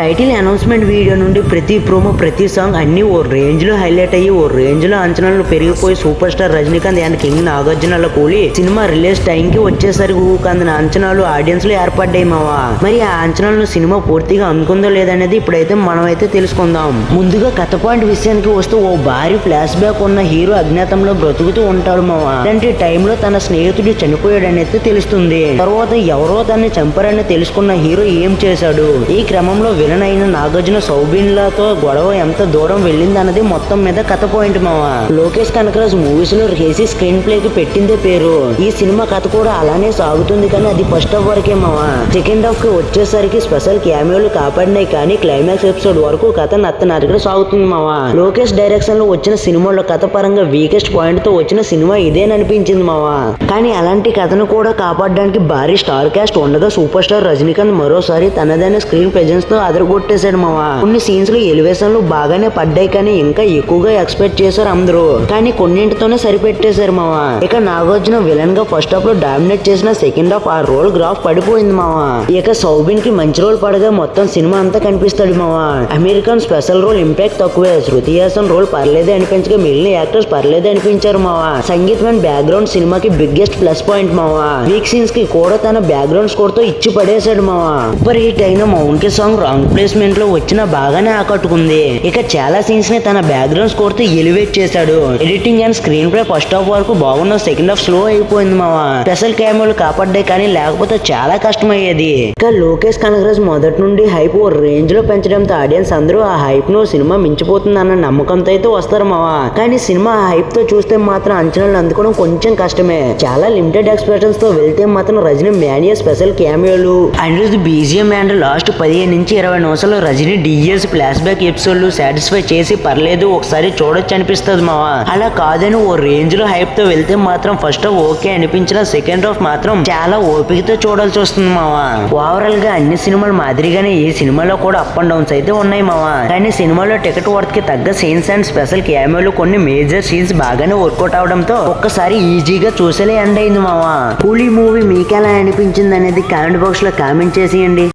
Title announcement video నుండి ప్రతి promo ప్రతి సాంగ్ అన్నీ ఓ రేంజ్లో హైలైట్ అయ్యి ఓ రేంజ్లో అంచనాలు పెరిగిపోయి super star Rajinikanth and king నాగార్జునలో Coolie cinema release time కి వచ్చేసరికి ఊకందిన అంచనాలు ఆడియన్స్లో ఏర్పడ్డాయి మావా. మరి ఆ అంచనాలను సినిమా పూర్తిగా అందుకుందో లేదనేది ఇప్పుడైతే మనమైతే తెలుసుకుందాం. ముందుగా కథ పాయింట్ విషయానికి వస్తూ ఓ భారీ ఫ్లాష్ బ్యాక్ ఉన్న హీరో అజ్ఞాతంలో బ్రతుకుతూ ఉంటాడు మావా. అలాంటి టైంలో తన స్నేహితుడు చనిపోయాడని తెలుస్తుంది. తర్వాత ఎవరో తన్ని చంపారని తెలుసుకున్న హీరో ఏం చేశాడు? ఈ క్రమంలో విలన్ అయిన నాగార్జున సౌబిన్లతో గొడవ ఎంత దూరం వెళ్ళింది అన్నది మొత్తం మీద కథ పాయింట్ మావా లోకేష్ కనకరాజ్ మూవీస్లో రేసి స్క్రీన్ ప్లే కి పెట్టిందే పేరు. ఈ సినిమా కథ కూడా అలానే సాగుతుంది కానీ అది ఫస్ట్ హాఫ్ వరకే మావా సెకండ్ హాఫ్కి వచ్చేసరికి స్పెషల్ క్యామియోలు కాపాడినాయి కానీ క్లైమాక్స్ ఎపిసోడ్ వరకు కథ నత్తనారిగా సాగుతుంది మావా లోకేష్ డైరెక్షన్లో వచ్చిన సినిమాలో కథ పరంగా వీకెస్ట్ పాయింట్తో వచ్చిన సినిమా ఇదేననిపించింది మావా కానీ అలాంటి కథను కూడా కాపాడడానికి భారీ స్టార్ కాస్ట్ ఉండగా సూపర్ స్టార్ రజనీకాంత్ మరోసారి తనదైన స్క్రీన్ ప్రెజెన్స్తో అదరగొట్టేశాడు మావా. కొన్ని సీన్స్లో ఎలివేషన్లు బాగానే పడ్డాయి కానీ ఇంకా ఎక్కువగా ఎక్స్పెక్ట్ చేశారు అందరూ. కానీ కొన్నింటితోనే సరిపెట్టేశారు మావా. ఇక నాగార్జున విలన్గా ఫస్ట్ హాఫ్లో డామినేట్ చేసిన సెకండ్ హాఫ్ ఆ రోల్ గ్రాఫ్ పడిపోయింది మావా. ఇక సౌబిన్కి మంచి రోల్ పడగా మొత్తం సినిమా అంతా కనిపిస్తాడు మావా. అమెరికన్ స్పెషల్ రోల్ ఇంపాక్ట్ తక్కువే. శృతి హాసన్ రోల్ పర్లేదే అనిపించగా మిగిలిన యాక్టర్స్ పర్లేదే అనిపించారు మావా. సంగీత్ అండ్ బ్యాక్గ్రౌండ్ సినిమాకి బిగ్గెస్ట్ ప్లస్ పాయింట్ మావా. వీక్ సీన్స్కి కూడా తన బ్యాక్గ్రౌండ్ స్కోర్తో ఇచ్చి పడేశాడు మావా. సూపర్ హిట్ అయిన మౌన్కి సాంగ్ రాంగ్ ప్లేస్మెంట్లో వచ్చిన బాగానే ఆకట్టుకుంది. ఇక చాలా సీన్స్ని తన బ్యాక్గ్రౌండ్ స్కోర్తో ఎలివేట్ చేశాడు. Editing and screenplay first half వరకు బాగున్న సెకండ్ హాఫ్ స్లో అయిపోయింది మావా. స్పెషల్ కెమెరాలు కాపాడ్డాయి కానీ లేకపోతే చాలా కష్టమయ్యేది. ఇక లోకేష్ కనగరాజ్ మొదటి నుండి హైప్ ఓ రేంజ్లో పెంచడంతో ఆడియన్స్ అందరూ ఆ హైప్ను సినిమా మించిపోతుంది అన్న నమ్మకంతో అయితే వస్తారు మావా. కానీ సినిమా హైప్తో చూస్తే మాత్రం అంచనాలు అందుకోవడం కొంచెం కష్టమే. చాలా లిమిటెడ్ ఎక్స్ప్రెషన్స్తో వెళ్తే మాత్రం రజనీ మ్యానియా స్పెషల్ కెమెరాలు అండ్ బీజిఎం అండ్ లాస్ట్ పదిహేను నుంచి ఇరవై నిమిషాలు రజనీ డిఎస్ ఫ్లాష్ బ్యాక్ ఎపిసోడ్లు సాటిస్ఫై చేసి పర్లేదు ఒకసారి చూడొచ్చు అనిపిస్తుంది మావా. అలా కాదని ఓ రేంజ్లో హైప్తో వెళ్తే మాత్రం ఫస్ట్ హాఫ్ ఓకే అనిపించిన సెకండ్ హాఫ్ మాత్రం చాలా ఓపికతో చూడాల్సి వస్తుంది మావా. ఓవరాల్గా అన్ని సినిమాలు మాదిరిగానే ఈ సినిమాలో కూడా అప్ అండ్ డౌన్స్ అయితే ఉన్నాయి మావా. కానీ సినిమాలో టికెట్ వర్త్కి తగ్గ సీన్స్ అండ్ స్పెషల్ క్యామెరాలు కొన్ని మేజర్ సీన్స్ బాగానే వర్కౌట్ అవడంతో ఒక్కసారి ఈజీగా చూసేలే ఎండ్ అయింది మావా. కూలీ మూవీ మీకు ఎలా అనిపించింది అనేది కామెంట్ బాక్స్లో కామెంట్ చేసేయండి.